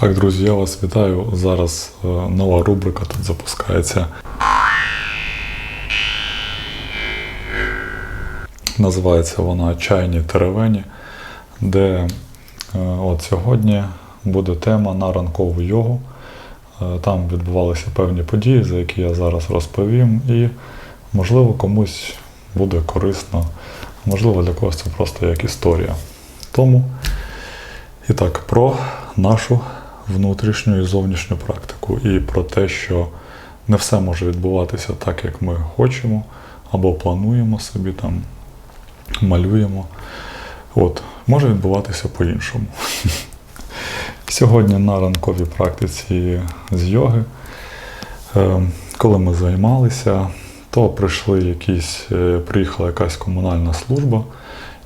Так, друзі, я вас вітаю. Зараз е, нова рубрика тут запускається. Називається вона Чайні теревені, де е, от сьогодні буде тема на ранкову йогу. Е, Там відбувалися певні події, за які я зараз розповім, і можливо комусь буде корисно, можливо для когось це просто як історія. Тому і так, про нашу внутрішню і зовнішню практику, і про те, що не все може відбуватися так, як ми хочемо, або плануємо собі там, малюємо. От, може відбуватися по-іншому. Сьогодні на ранковій практиці з йоги, е, коли ми займалися, то прийшли якісь, е, приїхала якась комунальна служба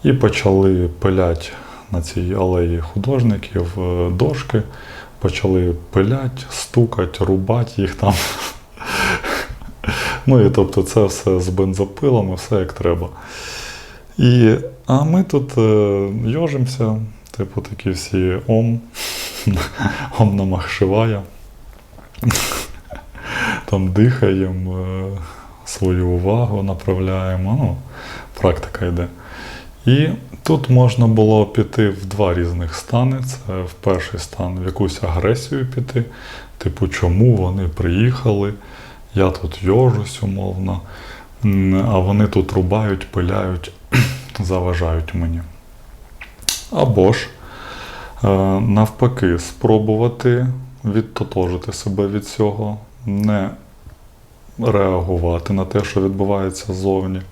і почали пилять на цій алеї художників е, дошки, почали пилять, стукати, рубати їх там. Ну і тобто це все з бензопилами, все як треба. І, а ми тут е, йожимося, типу такі всі ом, ом шиває. Там дихаємо, е, свою увагу направляємо. Ну, практика йде. І тут можна було піти в два різних стани. Це в перший стан в якусь агресію піти, типу, чому вони приїхали, я тут йожусь умовно, а вони тут рубають, пиляють, заважають мені. Або ж е, навпаки, спробувати відтотожити себе від цього, не реагувати на те, що відбувається ззовні.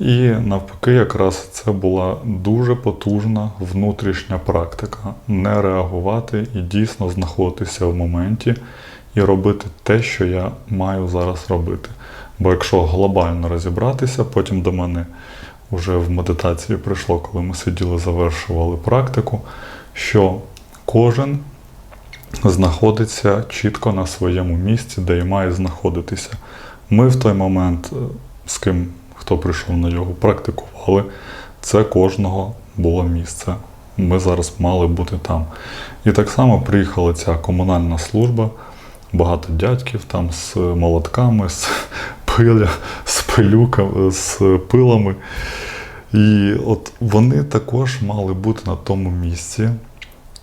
І навпаки, якраз це була дуже потужна внутрішня практика не реагувати і дійсно знаходитися в моменті і робити те, що я маю зараз робити. Бо якщо глобально розібратися, потім до мене вже в медитації прийшло, коли ми сиділи, завершували практику, що кожен знаходиться чітко на своєму місці, де і має знаходитися. Ми в той момент, е, з ким хто прийшов на йогу, практикували, це кожного було місце. Ми зараз мали бути там. І так само приїхала ця комунальна служба, багато дядьків там з молотками, з пиля, з пилюками, з пилами. І от вони також мали бути на тому місці.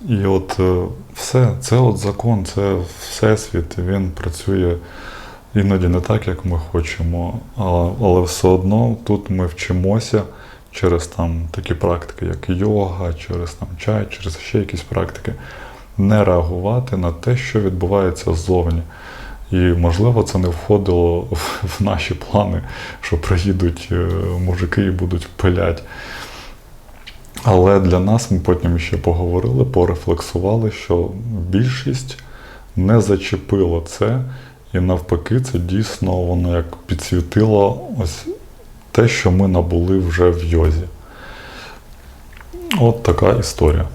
І от е, все, це от закон, це всесвіт, він працює іноді не так, як ми хочемо, але, все одно тут ми вчимося через там такі практики, як йога, через там чай, через ще якісь практики, не реагувати на те, що відбувається ззовні. І можливо це не входило в в наші плани, що приїдуть е, мужики і будуть пилять. Але для нас ми потім ще поговорили, порефлексували, що більшість не зачепило це, і навпаки, це дійсно воно як підсвітило ось те, що ми набули вже в йозі. От така історія.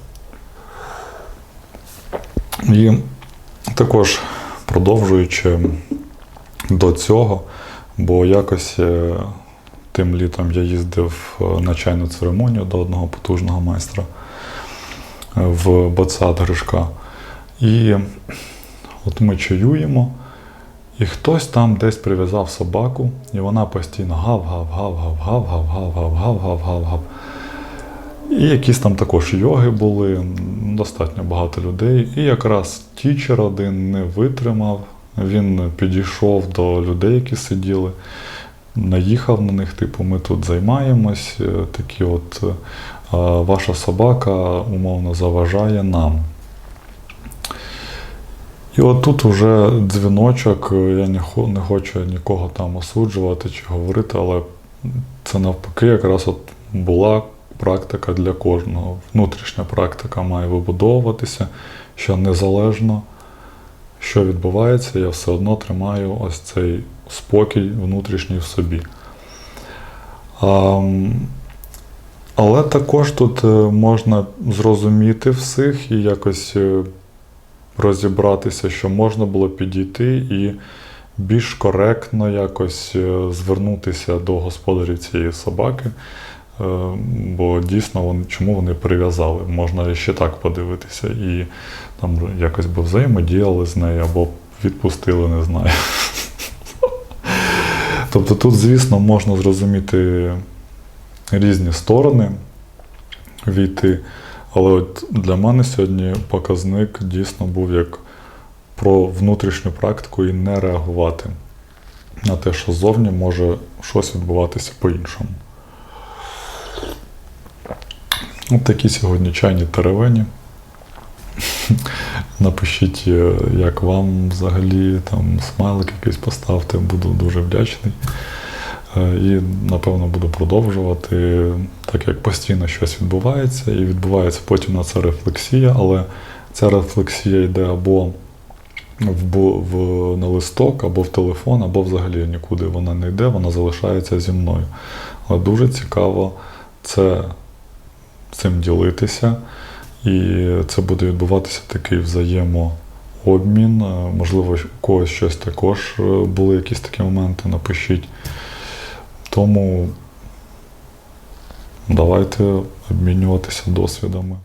І також продовжуючи до цього, бо якось е, тим літом я їздив е, на чайну церемонію до одного потужного майстра е, в Бацат Гришка. І от ми чаюємо, і хтось там десь прив'язав собаку, і вона постійно гав-гав-гав-гав-гав-гав-гав-гав-гав-гав-гав. І якісь там також йоги були, достатньо багато людей. І якраз тічер один не витримав, він підійшов до людей, які сиділи, наїхав на них, типу, ми тут займаємось, е, такі от, е, ваша собака умовно заважає нам. І от тут вже дзвіночок, я не, хочу нікого там осуджувати чи говорити, але це навпаки якраз от була практика для кожного. Внутрішня практика має вибудовуватися, що незалежно, що відбувається, я все одно тримаю ось цей спокій внутрішній в собі. А, але також тут е, можна зрозуміти всіх і якось е, розібратися, що можна було підійти і більш коректно якось е, звернутися до господарів цієї собаки, Е, Бо дійсно вони, чому вони прив'язали? Можна ще так подивитися і там якось би взаємодіяли з нею або відпустили, не знаю. Тобто тут, звісно, можна зрозуміти різні сторони війти. Але от для мене сьогодні показник дійсно був як про внутрішню практику і не реагувати на те, що ззовні може щось відбуватися по-іншому. От такі сьогодні чайні теревені. Напишіть, е, як вам взагалі там смайлик якийсь поставте, буду дуже вдячний. Е, І напевно буду продовжувати, так як постійно щось відбувається, і відбувається потім на це рефлексія, але ця рефлексія йде або в, в, на листок, або в телефон, або взагалі нікуди вона не йде, вона залишається зі мною. Але дуже цікаво це цим ділитися, і це буде відбуватися такий взаємообмін. Е, Можливо, у когось щось також е, були якісь такі моменти, напишіть. Тому давайте обмінюватися досвідами.